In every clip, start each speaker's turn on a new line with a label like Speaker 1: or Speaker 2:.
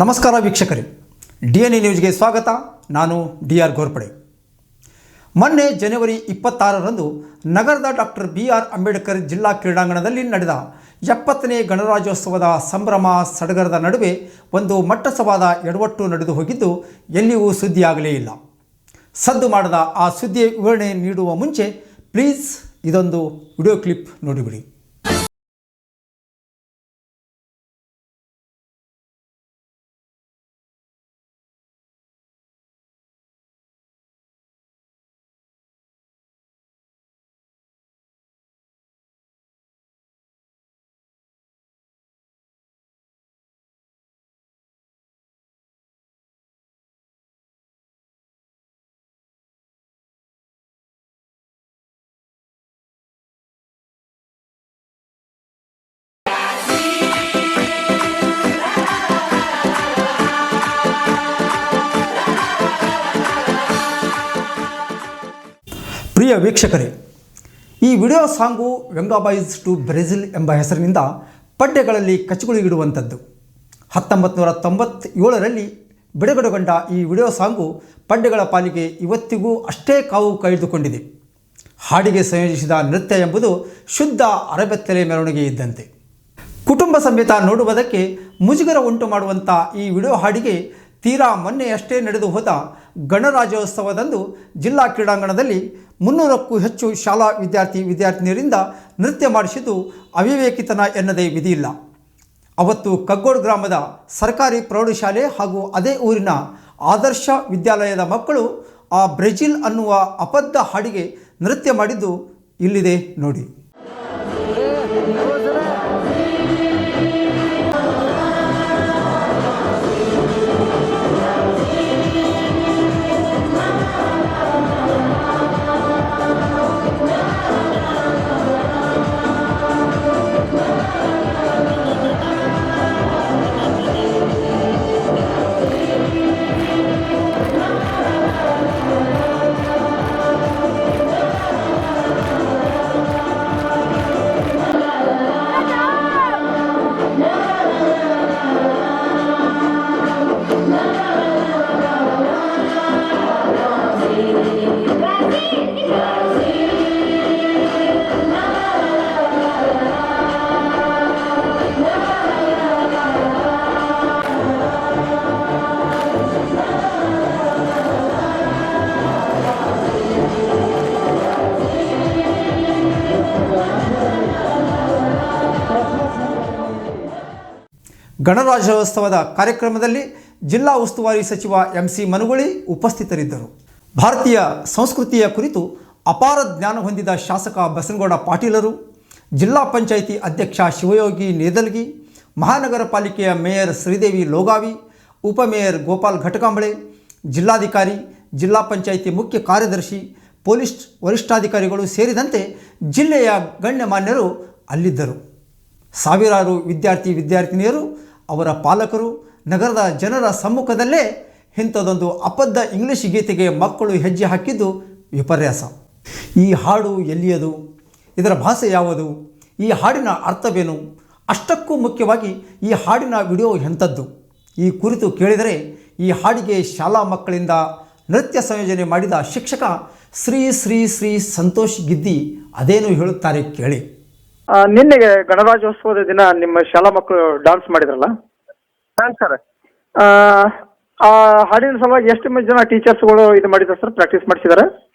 Speaker 1: ನಮಸ್ಕಾರ ವೀಕ್ಷಕರೇ. D N A ನ್ಯೂಸ್ಗೆ ಸ್ವಾಗತ. ನಾನು ಡಿ ಆರ್ ಗೋರ್ಪಡೆ. ಮೊನ್ನೆ ಜನವರಿ ಇಪ್ಪತ್ತಾರರಂದು ನಗರದ ಡಾಕ್ಟರ್ ಬಿ ಆರ್ ಅಂಬೇಡ್ಕರ್ ಜಿಲ್ಲಾ ಕ್ರೀಡಾಂಗಣದಲ್ಲಿ ನಡೆದ ಎಪ್ಪತ್ತನೇ ಗಣರಾಜ್ಯೋತ್ಸವದ ಸಂಭ್ರಮ ಸಡಗರದ ನಡುವೆ ಒಂದು ಮಟ್ಟಸವಾದ ಎಡವಟ್ಟು ನಡೆದು ಹೋಗಿದ್ದು ಎಲ್ಲಿಯೂ ಸುದ್ದಿಯಾಗಲೇ ಇಲ್ಲ. ಸದ್ದು ಮಾಡದ ಆ ಸುದ್ದಿಯ ವಿವರಣೆ ನೀಡುವ ಮುಂಚೆ ಪ್ಲೀಸ್ ಇದೊಂದು ವಿಡಿಯೋ ಕ್ಲಿಪ್ ನೋಡಿಬಿಡಿ. ಪ್ರಿಯ ವೀಕ್ಷಕರೇ, ಈ video song Vengaboys to Brazil ಎಂಬ ಹೆಸರಿನಿಂದ ಪಡ್ಡೆಗಳಲ್ಲಿ ಕಚಗುಳಿಗಿಡುವಂಥದ್ದು ಹತ್ತೊಂಬತ್ತು ನೂರ ತೊಂಬತ್ತೇಳರಲ್ಲಿ ಬಿಡುಗಡೆಗೊಂಡ ಈ ವಿಡಿಯೋ ಸಾಂಗು ಪಡ್ಡೆಗಳ ಪಾಲಿಗೆ ಇವತ್ತಿಗೂ ಅಷ್ಟೇ ಕಾವು ಕಾಯ್ದುಕೊಂಡಿದೆ. ಹಾಡಿಗೆ ಸಂಯೋಜಿಸಿದ ನೃತ್ಯ ಎಂಬುದು ಶುದ್ಧ ಅರಬೆತ್ತಲೆ ಮೆರವಣಿಗೆ ಇದ್ದಂತೆ. ಕುಟುಂಬ ಸಮೇತ ನೋಡುವುದಕ್ಕೆ ಮುಜುಗರ ಉಂಟು ಮಾಡುವಂಥ ಈ ವಿಡಿಯೋ ಹಾಡಿಗೆ ತೀರಾ ಮೊನ್ನೆಯಷ್ಟೇ ನಡೆದು ಹೋದ ಗಣರಾಜ್ಯೋತ್ಸವದಂದು ಜಿಲ್ಲಾ ಕ್ರೀಡಾಂಗಣದಲ್ಲಿ ಮುನ್ನೂರಕ್ಕೂ ಹೆಚ್ಚು ಶಾಲಾ ವಿದ್ಯಾರ್ಥಿ ವಿದ್ಯಾರ್ಥಿನಿಯರಿಂದ ನೃತ್ಯ ಮಾಡಿಸಿದ್ದು ಅವಿವೇಕಿತನ ಎನ್ನದೇ ವಿಧಿಯಿಲ್ಲ. ಅವತ್ತು ಕಗ್ಗೋಡು ಗ್ರಾಮದ ಸರ್ಕಾರಿ ಪ್ರೌಢಶಾಲೆ ಹಾಗೂ ಅದೇ ಊರಿನ ಆದರ್ಶ ವಿದ್ಯಾಲಯದ ಮಕ್ಕಳು ಆ ಬ್ರೆಜಿಲ್ ಅನ್ನುವ ಅಬದ್ಧ ಹಾಡಿಗೆ ನೃತ್ಯ ಮಾಡಿದ್ದು ಇಲ್ಲಿದೆ ನೋಡಿ. ಗಣರಾಜ್ಯೋತ್ಸವದ ಕಾರ್ಯಕ್ರಮದಲ್ಲಿ ಜಿಲ್ಲಾ ಉಸ್ತುವಾರಿ ಸಚಿವ ಎಂ ಸಿ ಮನುಗುಳಿ ಉಪಸ್ಥಿತರಿದ್ದರು. ಭಾರತೀಯ ಸಂಸ್ಕೃತಿಯ ಕುರಿತು ಅಪಾರ ಜ್ಞಾನ ಹೊಂದಿದ ಶಾಸಕ ಬಸನಗೌಡ ಪಾಟೀಲರು, ಜಿಲ್ಲಾ ಪಂಚಾಯಿತಿ ಅಧ್ಯಕ್ಷ ಶಿವಯೋಗಿ ನೇದಲ್ಗಿ ಮಹಾನಗರ ಪಾಲಿಕೆಯ ಮೇಯರ್ ಶ್ರೀದೇವಿ ಲೋಗಾವಿ ಉಪಮೇಯರ್ ಗೋಪಾಲ್ ಘಟಕಾಂಬಳೆ, ಜಿಲ್ಲಾಧಿಕಾರಿ, ಜಿಲ್ಲಾ ಪಂಚಾಯಿತಿ ಮುಖ್ಯ ಕಾರ್ಯದರ್ಶಿ, ಪೊಲೀಸ್ ವರಿಷ್ಠಾಧಿಕಾರಿಗಳು ಸೇರಿದಂತೆ ಜಿಲ್ಲೆಯ ಗಣ್ಯಮಾನ್ಯರು ಅಲ್ಲಿದ್ದರು. ಸಾವಿರಾರು ವಿದ್ಯಾರ್ಥಿ, ವಿದ್ಯಾರ್ಥಿನಿಯರು ಅವರ ಪಾಲಕರು ನಗರದ ಜನರ ಸಮ್ಮುಖದಲ್ಲೇ ಇಂಥದ್ದೊಂದು ಅಬದ್ಧ ಇಂಗ್ಲಿಷ್ ಗೀತೆಗೆ ಮಕ್ಕಳು ಹೆಜ್ಜೆ ಹಾಕಿದ್ದು ವಿಪರ್ಯಾಸ. ಈ ಹಾಡು ಎಲ್ಲಿಯದು? ಇದರ ಭಾಷೆ ಯಾವುದು? ಈ ಹಾಡಿನ ಅರ್ಥವೇನು? ಅಷ್ಟಕ್ಕೂ ಮುಖ್ಯವಾಗಿ ಈ ಹಾಡಿನ ವಿಡಿಯೋ ಎಂಥದ್ದು? ಈ ಕುರಿತು ಕೇಳಿದರೆ ಈ ಹಾಡಿಗೆ ಶಾಲಾ ಮಕ್ಕಳಿಂದ ನೃತ್ಯ ಸಂಯೋಜನೆ ಮಾಡಿದ ಶಿಕ್ಷಕ ಶ್ರೀ ಶ್ರೀ ಶ್ರೀ ಸಂತೋಷ್ ಗಿದ್ದಿ ಅದೇನು ಹೇಳುತ್ತಾರೆ ಕೇಳಿ.
Speaker 2: ಆ, ನಿನ್ನೆಗೆ ಗಣರಾಜ್ಯೋತ್ಸವದ ದಿನ ನಿಮ್ಮ ಶಾಲಾ ಮಕ್ಕಳು ಡಾನ್ಸ್ ಮಾಡಿದ್ರಲ್ಲ?
Speaker 3: ಹಾಂ ಸರ್.
Speaker 2: ಆ, ಆ ಹಾಡಿನ ಸಲುವಾಗಿ ಎಷ್ಟು ಮಂದಿ ಜನ ಟೀಚರ್ಸ್ಗಳು ಇದು ಮಾಡಿದ್ರು ಸರ್ ಪ್ರಾಕ್ಟೀಸ್ ಮಾಡಿಸಿದಾರೆ?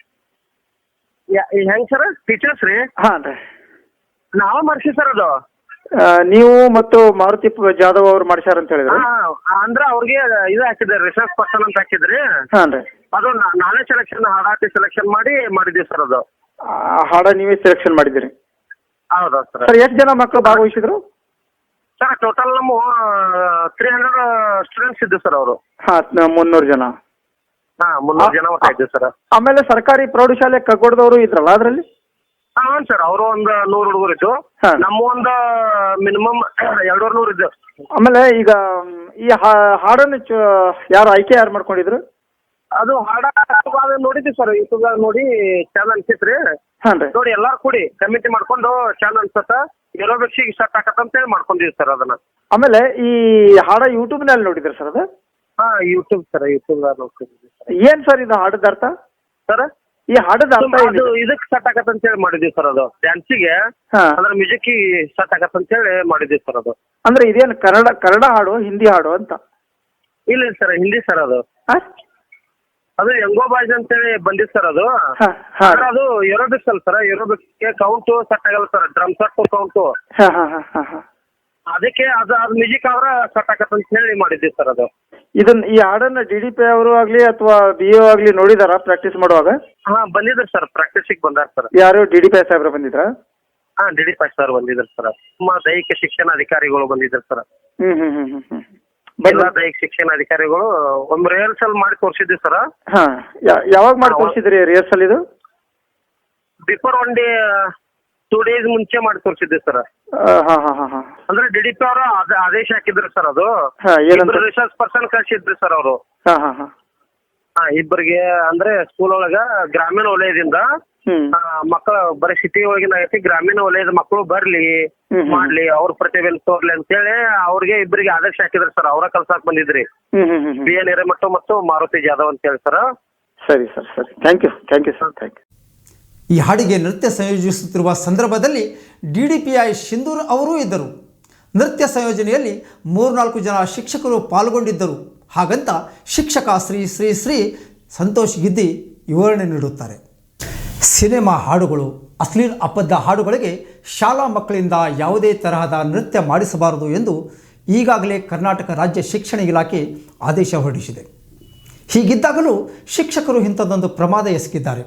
Speaker 3: ಹೆಂಗ್ ಸರ್? ಟೀಚರ್ಸ್ ರೀ?
Speaker 2: ಹಾಂ ರೀ.
Speaker 3: ನಾವ ಮಾಡ್ಸಿ ಸರ್ ಅದು.
Speaker 2: ಆ, ನೀವು ಮತ್ತು ಮಾರುತಿ ಪ- ಜಾಧವ್ ಅವರು ಮಾಡಿಸ್ಯಾರ ಅಂತ ಹೇಳಿದ್ರು?
Speaker 3: ಹಾ ಅಂದ್ರ ಅವ್ರಿಗೆ ಇದು ಹಾಕಿದ್ರಿ ರಿಸರ್ಚ್ ಪರ್ಸನ್ ಅಂತ ಹಾಕಿದ್ರಿ.
Speaker 2: ಹಾಂ ರೀ.
Speaker 3: ಅದು ನಾನೇ ಸೆಲೆಕ್ಷನ್ ಹಾಡಾಟಿ ಸೆಲೆಕ್ಷನ್ ಮಾಡಿ ಮಾಡಿದ್ವಿ ಸರ್ ಅದು.
Speaker 2: ಆ ಹಾಡ ನೀವೇ ಸೆಲೆಕ್ಷನ್ ಮಾಡಿದ್ದೀರಿ.
Speaker 3: ಹೌದಾ ಸರ್.
Speaker 2: ಸರ್ ಎಷ್ಟು ಜನ ಮಕ್ಕಳು ಭಾಗವಹಿಸಿದ್ರು?
Speaker 3: ಸರ್ ಟೋಟಲ್ ನಮ್ಮ ತ್ರೀ ಹಂಡ್ರೆಡ್ ಸ್ಟೂಡೆಂಟ್ಸ್ ಇದ್ದು ಸರ್ ಅವರು.
Speaker 2: ಹಾಂ ಮುನ್ನೂರು ಜನ.
Speaker 3: ಹಾ ಮುನ್ನೂರು ಜನ ಮಟ್ಟ ಇದ್ದು ಸರ್.
Speaker 2: ಆಮೇಲೆ ಸರ್ಕಾರಿ ಪ್ರೌಢಶಾಲೆ ಕಗ್ಗೊಡ್ದವರು ಇದ್ರಲ್ಲ ಅದರಲ್ಲಿ?
Speaker 3: ಹಾಂ ಸರ್ ಅವರು ಒಂದು ನೂರು ಹುಡುಗರು ಇದ್ದು.
Speaker 2: ಹಾ.
Speaker 3: ನಮ್ಮ ಒಂದು ಮಿನಿಮಮ್ ಎರಡೂವರೆ ನೂರು ಇದ್ದು.
Speaker 2: ಆಮೇಲೆ ಈಗ ಮ್, ಈ ಹಾ- ಹಾಡನ್ನು ಚ- ಯಾರು ಆಯ್ಕೆ ಯಾರು ಮಾಡ್ಕೊಂಡಿದ್ರು?
Speaker 3: ಅದು ಹಾಡ ಅದು ನೋಡಿದ್ವಿ ಸರ್ ಯೂಟ್ಯೂಬ್ ನೋಡಿ ಚಾನಲ್ ಅನ್ಸಿತ್ರಿ ನೋಡಿ ಎಲ್ಲಾರು ಕೂಡಿ ಕಮಿಟಿ ಮಾಡ್ಕೊಂಡು ಚಾನಲ್ ಅನ್ಸತ್ತ? ಆಗತ್ತ ಅಂತ ಹೇಳಿ ಮಾಡ್ಕೊಂಡಿವಿ ಸರ್ ಅದನ್ನ.
Speaker 2: ಆಮೇಲೆ ಈ ಹಾಡ ಯೂಟ್ಯೂಬ್ನಲ್ಲಿ ನೋಡಿದ್ರಿ ಸರ್ ಅದು?
Speaker 3: ಹಾ ಯೂಟ್ಯೂಬ್ ಸರ್ ಯೂಟ್ಯೂಬ್ ನೋಡ್ಕೊಂಡಿದ್ವಿ
Speaker 2: ಏನ್ ಸರ್ ಇದು ಹಾಡದ ಅರ್ಥ?
Speaker 3: ಸರ್?
Speaker 2: ಈ ಹಾಡದ ಅರ್ಥ
Speaker 3: ಅದು
Speaker 2: ಸ್ಟಾರ್ಟ್
Speaker 3: ಆಗತ್ತ ಅಂತ ಹೇಳಿ ಮಾಡಿದ್ವಿ ಸರ್ ಅದು. ಡ್ಯಾನ್ಸಿಗೆ
Speaker 2: ಗೆ
Speaker 3: ಅಂದ್ರೆ ಮ್ಯೂಸಿಕ್ ಅಂತ ಹೇಳಿ ಮಾಡಿದ್ವಿ ಸರ್ ಅದು.
Speaker 2: ಅಂದ್ರೆ ಇದೇನು ಕನ್ನಡ ಕನ್ನಡ ಹಾಡು ಹಿಂದಿ ಹಾಡು ಅಂತ?
Speaker 3: ಇಲ್ಲ ಸರ್ ಹಿಂದಿ ಸರ್ ಅದು. ಅದು ಯಂಗೋ ಬಾಯ್ಸ್ ಅಂತೇಳಿ ಬಂದಿತ್ತು ಸರ್ ಅದು.
Speaker 2: ಹಾ ಹಾ.
Speaker 3: ಸರ್ ಅದು ಏರೋಬಿಕ್ಸ್ ಅಲ್ಲ ಸರ್ ಏರೋಬಿಕ್ಸ್ಗೆ ಕೌಂಟು ಸೆಟ್ ಆಗಲ್ಲ ಸರ್ ಡ್ರಮ್ ಸೆಟ್ ಕೌಂಟು
Speaker 2: ಹಾ ಹಾ ಹಾ ಹಾ ಹಾ.
Speaker 3: ಅದಕ್ಕೆ ಅದು ಅದು ಮ್ಯೂಸಿಕ್ ಅವರ ಸೆಟ್ ಅಂತ ಹೇಳಿ ಮಾಡಿದ್ವಿ ಸರ್ ಅದು.
Speaker 2: ಇದನ್ನ ಈ ಹಾಡನ್ನ ಡಿ ಡಿ ಪಿ ಅವರು ಆಗ್ಲಿ ಅಥವಾ ಬಿ ಒ ಆಗ್ಲಿ ನೋಡಿದಾರ ಪ್ರಾಕ್ಟೀಸ್ ಮಾಡುವಾಗ?
Speaker 3: ಹಾ ಬಂದಿದ್ರು ಸರ್ ಪ್ರಾಕ್ಟೀಸಿಗೆ ಬಂದಾರ ಸರ್
Speaker 2: ಯಾರು ಡಿ ಡಿ ಪಿ ಸಾಹೇಬ್ರ ಬಂದಿದ್ರ?
Speaker 3: ಹಾ ಡಿ ಡಿ ಪಾಸ್ ಸರ್ ಬಂದಿದ್ರು ಸರ್ ನಮ್ಮ ದೈಹಿಕ ಶಿಕ್ಷಣ ಅಧಿಕಾರಿಗಳು ಬಂದಿದ್ರು ಸರ್
Speaker 2: ಹ್ಮ್ ಹ್ಮ್ ಹ್ಮ್ ಹ್ಮ್ ಹ್ಮ್.
Speaker 3: ಶಿಕ್ಷಣ ಅಧಿಕಾರಿಗಳು ಒಂದು ರಿಹರ್ಸಲ್ ಮಾಡಿ ತೋರಿಸಿದ್ವಿ ಸರ್
Speaker 2: ಹಾ ಯಾವಾಗ ಮಾಡಿ ತೋರಿಸಿದ್ರಿ ರಿಹರ್ಸಲ್ ಇದು?
Speaker 3: Before one day two days ಮುಂಚೆ ಮಾಡಿ ತೋರಿಸಿದ್ವಿ ಸರ್ ಅಂದ್ರೆ ಡಿ ಡಿ ಪಿ ಅವರು ಆದೇಶ ಹಾಕಿದ್ರು ಸರ್ ಅದು. ರಿಸರ್ಚ್ ಪರ್ಸನ್ ಕಳಿಸಿದ್ರು ಸರ್ ಅವರು.
Speaker 2: ಹಾ
Speaker 3: ಇಬ್ಬರಿಗೆ ಅಂದ್ರೆ ಸ್ಕೂಲ್ ಒಳಗ ಗ್ರಾಮೀಣ ವಲಯದಿಂದ ಮಕ್ಕಳು ಬರೀ ಸಿಟಿ ಒಳಗಿನ ಐತಿ ಗ್ರಾಮೀಣ ವಲಯದ ಮಕ್ಕಳು ಬರ್ಲಿ. ಮಾಡ್ಲಿ ಅವ್ರ ಪ್ರತಿಭೆನ ತೋರ್ಲಿ ಅಂತೇಳಿ ಅವ್ರಿಗೆ ಇಬ್ಬರಿಗೆ ಆದೇಶ ಹಾಕಿದ್ರು ಸರ್. ಅವರ ಕಲ್ಸಾಕ್ ಬಂದಿದ್ರಿ. ಬಿ ಎನ್ ಹಿರೇಮಠ ಮತ್ತು ಮಾರುತಿ ಜಾಧವ್ ಅಂತ ಹೇಳಿ ಸರ್.
Speaker 2: ಸರಿ ಸರ್ ಸರಿ. Thank you thank you sir thank you
Speaker 1: ಈ ಹಾಡಿಗೆ ನೃತ್ಯ ಸಂಯೋಜಿಸುತ್ತಿರುವ ಸಂದರ್ಭದಲ್ಲಿ D D P I Sindhoor ಅವರೂ ಇದ್ದರು. ನೃತ್ಯ ಸಂಯೋಜನೆಯಲ್ಲಿ ಮೂರ್ನಾಲ್ಕು ಜನ ಶಿಕ್ಷಕರು ಪಾಲ್ಗೊಂಡಿದ್ದರು. ಹಾಗಂತ ಶಿಕ್ಷಕ ಶ್ರೀ ಶ್ರೀ ಶ್ರೀ ಸಂತೋಷ್ ಗಿದ್ದಿ ವಿವರಣೆ ನೀಡುತ್ತಾರೆ. ಸಿನಿಮಾ ಹಾಡುಗಳು, ಅಶ್ಲೀಲ ಅಬದ್ಧ ಹಾಡುಗಳಿಗೆ ಶಾಲಾ ಮಕ್ಕಳಿಂದ ಯಾವುದೇ ತರಹದ ನೃತ್ಯ ಮಾಡಿಸಬಾರದು ಎಂದು ಈಗಾಗಲೇ ಕರ್ನಾಟಕ ರಾಜ್ಯ ಶಿಕ್ಷಣ ಇಲಾಖೆ ಆದೇಶ ಹೊರಡಿಸಿದೆ. ಹೀಗಿದ್ದಾಗಲೂ ಶಿಕ್ಷಕರು ಇಂಥದ್ದೊಂದು ಪ್ರಮಾದ ಎಸಗಿದ್ದಾರೆ.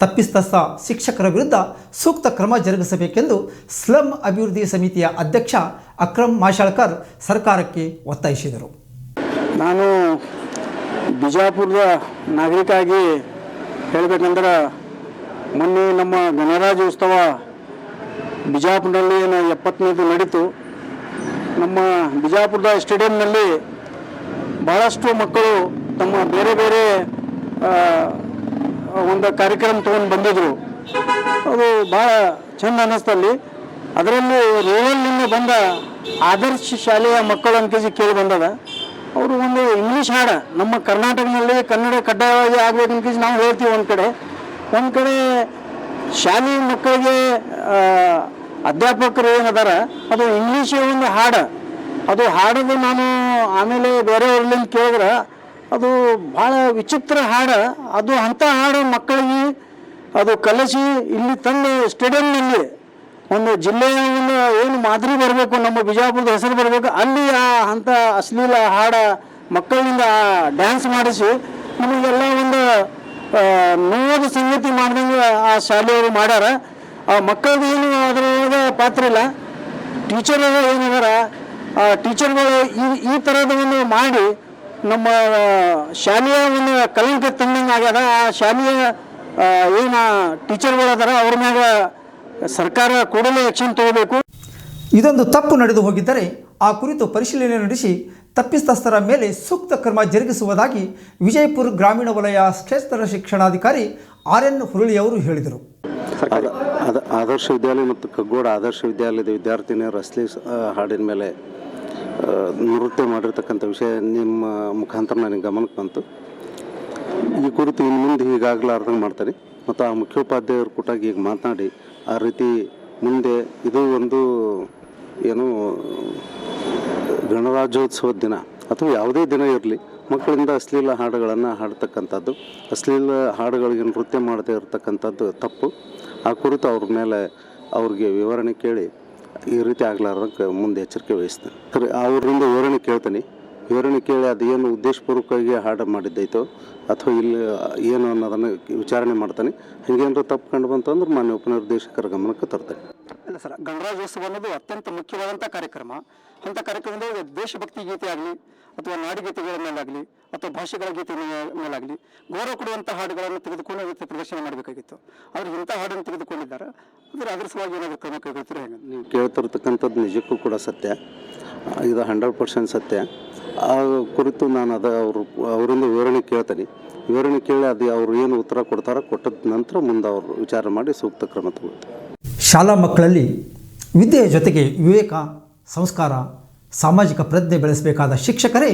Speaker 1: ತಪ್ಪಿಸ್ತಸ್ಥ ಶಿಕ್ಷಕರ ವಿರುದ್ಧ ಸೂಕ್ತ ಕ್ರಮ ಜರುಗಿಸಬೇಕೆಂದು ಸ್ಲಂ ಅಭಿವೃದ್ಧಿ ಸಮಿತಿಯ ಅಧ್ಯಕ್ಷ ಅಕ್ರಮ್ ಮಾಶಾಳ್ಕರ್ ಸರ್ಕಾರಕ್ಕೆ ಒತ್ತಾಯಿಸಿದರು.
Speaker 4: ನಾನು ಬಿಜಾಪುರದ ನಾಗರಿಕ ಆಗಿ ಹೇಳಬೇಕಂದ್ರೆ ಮೊನ್ನೆ ನಮ್ಮ ಗಣರಾಜ್ಯೋತ್ಸವ ಬಿಜಾಪುರದಲ್ಲಿ ಏನು ಎಪ್ಪತ್ತನೇದು ನಡೀತು. ನಮ್ಮ ಬಿಜಾಪುರದ ಸ್ಟೇಡಿಯಂನಲ್ಲಿ ಭಾಳಷ್ಟು ಮಕ್ಕಳು ತಮ್ಮ ಬೇರೆ ಬೇರೆ ಒಂದು ಕಾರ್ಯಕ್ರಮ ತೊಗೊಂಡು ಬಂದಿದ್ರು. ಅದು ಭಾಳ ಚಂದ ಅನ್ನಿಸ್ತಲ್ಲಿ ಅದರಲ್ಲಿ ರೂರಲ್ನಿಂದ ಬಂದ ಆದರ್ಶ ಶಾಲೆಯ ಮಕ್ಕಳು ಅಂತ ಕೇಳಿ ಬಂದದ. ಅವರು ಒಂದು ಇಂಗ್ಲೀಷ್ ಹಾಡ, ನಮ್ಮ ಕರ್ನಾಟಕದಲ್ಲಿ ಕನ್ನಡ ಕಡ್ಡಾಯವಾಗಿ ಆಗ್ಬೇಕಂತ ಕೇಳಿ ನಾವು ಹೇಳ್ತೀವಿ ಒಂದು ಕಡೆ. ಒಂದು ಕಡೆ ಶಾಲೆ ಮಕ್ಕಳಿಗೆ ಅಧ್ಯಾಪಕರು ಏನದಾರ, ಅದು ಇಂಗ್ಲೀಷ್ ಒಂದು ಹಾಡು. ಅದು ಹಾಡೋದು ನಾನು ಆಮೇಲೆ ಬೇರೆಯವ್ರಲ್ಲಿಂದ ಕೇಳಿದ್ರೆ, ಅದು ಭಾಳ ವಿಚಿತ್ರ ಹಾಡು. ಅದು ಅಂಥ ಹಾಡು ಮಕ್ಕಳಿಗೆ ಅದು ಕಲಿಸಿ ಇಲ್ಲಿ ತಂದು ಸ್ಟೇಡಿಯಂನಲ್ಲಿ ಒಂದು ಜಿಲ್ಲೆಯ ಒಂದು ಏನು ಮಾದರಿ ಬರಬೇಕು, ನಮ್ಮ ಬಿಜಾಪುರದ ಹೆಸರು ಬರಬೇಕು, ಅಲ್ಲಿ ಆ ಅಂಥ ಅಶ್ಲೀಲ ಹಾಡ ಮಕ್ಕಳಿಂದ ಡ್ಯಾನ್ಸ್ ಮಾಡಿಸಿ, ನಮಗೆಲ್ಲ ಒಂದು ಆ, ನೋವಾದ ಸಂಗತಿ ಮಾಡ್ದಂಗೆ ಆ ಶಾಲೆಯವರು ಮಾಡ್ಯಾರ. ಆ ಮಕ್ಕಳಿಗೆ ಏನು ಅದರೊಳಗೆ ಪಾತ್ರ ಇಲ್ಲ. ಟೀಚರ್ಗಳು ಏನಿದಾರ ಆ ಟೀಚರ್ಗಳು ಈ ಈ ಥರದವನ್ನು ಮಾಡಿ ನಮ್ಮ ಶಾಲೆಯ ಒಂದು ಕಲಿಕೆ ತಂದಂಗೆ ಆಗ್ಯದ. ಆ ಶಾಲೆಯ ಏನು ಟೀಚರ್ಗಳು ಅದಾರ ಅವ್ರ ಮ್ಯಾಗ ಸರ್ಕಾರ ಕೂಡಲೇ ಆ್ಯಕ್ಷನ್ ತಗೋಬೇಕು.
Speaker 1: ಇದೊಂದು ತಪ್ಪು ನಡೆದು ಹೋಗಿದ್ದರೆ ಆ ಕುರಿತು ಪರಿಶೀಲನೆ ನಡೆಸಿ ತಪ್ಪಿತಸ್ಥರ ಮೇಲೆ ಸೂಕ್ತ ಕ್ರಮ ಜರುಗಿಸುವುದಾಗಿ ವಿಜಯಪುರ ಗ್ರಾಮೀಣ ವಲಯ ಕ್ಷೇತ್ರ ಶಿಕ್ಷಣಾಧಿಕಾರಿ ಆರ್ ಎನ್ ಹುರುಳಿಯವರು ಹೇಳಿದರು.
Speaker 5: ಆದರ್ಶ ವಿದ್ಯಾಲಯ ಮತ್ತು ಕಗ್ಗೋಡ ಆದರ್ಶ ವಿದ್ಯಾಲಯದ ವಿದ್ಯಾರ್ಥಿನಿಯರು ಅಸ್ಲಿ ಹಾಡಿನ ಮೇಲೆ ನೃತ್ಯ ಮಾಡಿರ್ತಕ್ಕಂಥ ವಿಷಯ ನಿಮ್ಮ ಮುಖಾಂತರ ನನಗೆ ಗಮನಕ್ಕೆ ಬಂತು. ಈ ಕುರಿತು ಇನ್ನು ಮುಂದೆ ಹೀಗಾಗಲಾರ್ದಂಗೆ ಮಾಡ್ತಾರೆ. ಮತ್ತು ಆ ಮುಖ್ಯೋಪಾಧ್ಯಾಯರು ಕೂಟಾಗಿ ಈಗ ಮಾತನಾಡಿ ಆ ರೀತಿ ಮುಂದೆ ಇದು ಒಂದು ಏನು ಗಣರಾಜ್ಯೋತ್ಸವದ ದಿನ ಅಥವಾ ಯಾವುದೇ ದಿನ ಇರಲಿ, ಮಕ್ಕಳಿಂದ ಅಶ್ಲೀಲ ಹಾಡುಗಳನ್ನು ಹಾಡ್ತಕ್ಕಂಥದ್ದು, ಅಶ್ಲೀಲ ಹಾಡುಗಳಿಗೆ ನೃತ್ಯ ಮಾಡದೇ ಇರತಕ್ಕಂಥದ್ದು ತಪ್ಪು. ಆ ಕುರಿತು ಅವ್ರ ಮೇಲೆ ಅವ್ರಿಗೆ ವಿವರಣೆ ಕೇಳಿ ಈ ರೀತಿ ಆಗ್ಲಾರ್ದಂಗೆ ಮುಂದೆ ಎಚ್ಚರಿಕೆ ವಹಿಸ್ತೇನೆ. ಸರಿ, ಅವರಿಂದ ವಿವರಣೆ ಕೇಳ್ತೀನಿ. ವಿವರಣೆ ಕೇಳಿ ಅದು ಏನು ಉದ್ದೇಶಪೂರ್ವಕವಾಗಿ ಹಾಡು ಮಾಡಿದ್ದೈತೋ ಅಥವಾ ಇಲ್ಲಿ ಏನು ಅನ್ನೋದನ್ನು ವಿಚಾರಣೆ ಮಾಡ್ತಾನೆ. ಹಂಗೇನಾದ್ರು ತಪ್ಪು ಕಂಡು ಬಂತಂದ್ರೆ ಮಾನ್ಯ ಉಪನಿರ್ದೇಶಕರ ಗಮನಕ್ಕೆ ತರ್ತೇನೆ.
Speaker 4: ಇಲ್ಲ ಸರ್. ಗಣರಾಜ್ಯೋತ್ಸವ ಅನ್ನೋದು ಅತ್ಯಂತ ಮುಖ್ಯವಾದಂಥ ಕಾರ್ಯಕ್ರಮ. ಅಂಥ ಕಾರ್ಯಕ್ರಮದಲ್ಲಿ ದೇಶಭಕ್ತಿ ಗೀತೆ ಆಗಲಿ, ಅಥವಾ ನಾಡಗೀತೆಗಳ ಮೇಲಾಗಲಿ, ಅಥವಾ ಭಾಷೆಗಳ ಗೀತೆ ಮೇಲಾಗಲಿ, ಗೌರವ ಕೊಡುವಂಥ ಹಾಡುಗಳನ್ನು ತೆಗೆದುಕೊಂಡು ಇವತ್ತು ಪ್ರದರ್ಶನ ಮಾಡಬೇಕಾಗಿತ್ತು. ಆದರೆ ಇಂಥ ಹಾಡನ್ನು ತೆಗೆದುಕೊಂಡಿದ್ದಾರೆ. ಅದರ ಅದರ ಸಲುವಾಗಿ ಏನಾದರೂ ಕ್ರಮ ಕೈಗೊಳ್ತೀರಾ ಹೇಗೆ?
Speaker 5: ನೀವು ಕೇಳ್ತಿರ್ತಕ್ಕಂಥದ್ದು ನಿಜಕ್ಕೂ ಕೂಡ ಸತ್ಯ. ಇದು ಹಂಡ್ರೆಡ್ ಪರ್ಸೆಂಟ್ ಸತ್ಯ. ಆ ಕುರಿತು ನಾನು ಅದು ಅವರು, ಅವರಿಂದ ವಿವರಣೆ ಕೇಳ್ತೀನಿ. ವಿವರಣೆ ಕೇಳಿ ಅದು ಅವರು ಏನು ಉತ್ತರ ಕೊಡ್ತಾರೋ ಕೊಟ್ಟದ ನಂತರ ಮುಂದೆ ಅವರು ವಿಚಾರ ಮಾಡಿ ಸೂಕ್ತ ಕ್ರಮ ತಗೊಳ್ತಾರೆ
Speaker 1: ಶಾಲಾ ಮಕ್ಕಳಲ್ಲಿ ವಿದ್ಯೆಯ ಜೊತೆಗೆ ವಿವೇಕ, ಸಂಸ್ಕಾರ, ಸಾಮಾಜಿಕ ಪ್ರಜ್ಞೆ ಬೆಳೆಸಬೇಕಾದ ಶಿಕ್ಷಕರೇ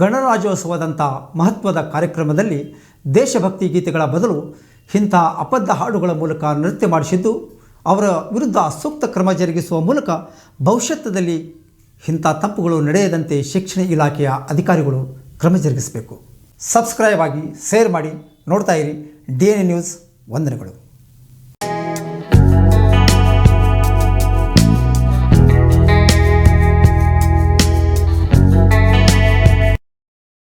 Speaker 1: ಗಣರಾಜ್ಯೋತ್ಸವದಂಥ ಮಹತ್ವದ ಕಾರ್ಯಕ್ರಮದಲ್ಲಿ ದೇಶಭಕ್ತಿ ಗೀತೆಗಳ ಬದಲು ಇಂಥ ಅಬದ್ಧ ಹಾಡುಗಳ ಮೂಲಕ ನೃತ್ಯ ಮಾಡಿಸಿದ್ದು, ಅವರ ವಿರುದ್ಧ ಸೂಕ್ತ ಕ್ರಮ ಜರುಗಿಸುವ ಮೂಲಕ ಭವಿಷ್ಯತ್ತದಲ್ಲಿ ಇಂಥ ತಪ್ಪುಗಳು ನಡೆಯದಂತೆ ಶಿಕ್ಷಣ ಇಲಾಖೆಯ ಅಧಿಕಾರಿಗಳು ಕ್ರಮ ಜರುಗಿಸಬೇಕು. ಸಬ್ಸ್ಕ್ರೈಬ್ ಆಗಿ, ಶೇರ್ ಮಾಡಿ, ನೋಡ್ತಾ ಇರಿ. ಡಿ ಎನ್ ಎ ನ್ಯೂಸ್ ವಂದನೆಗಳು.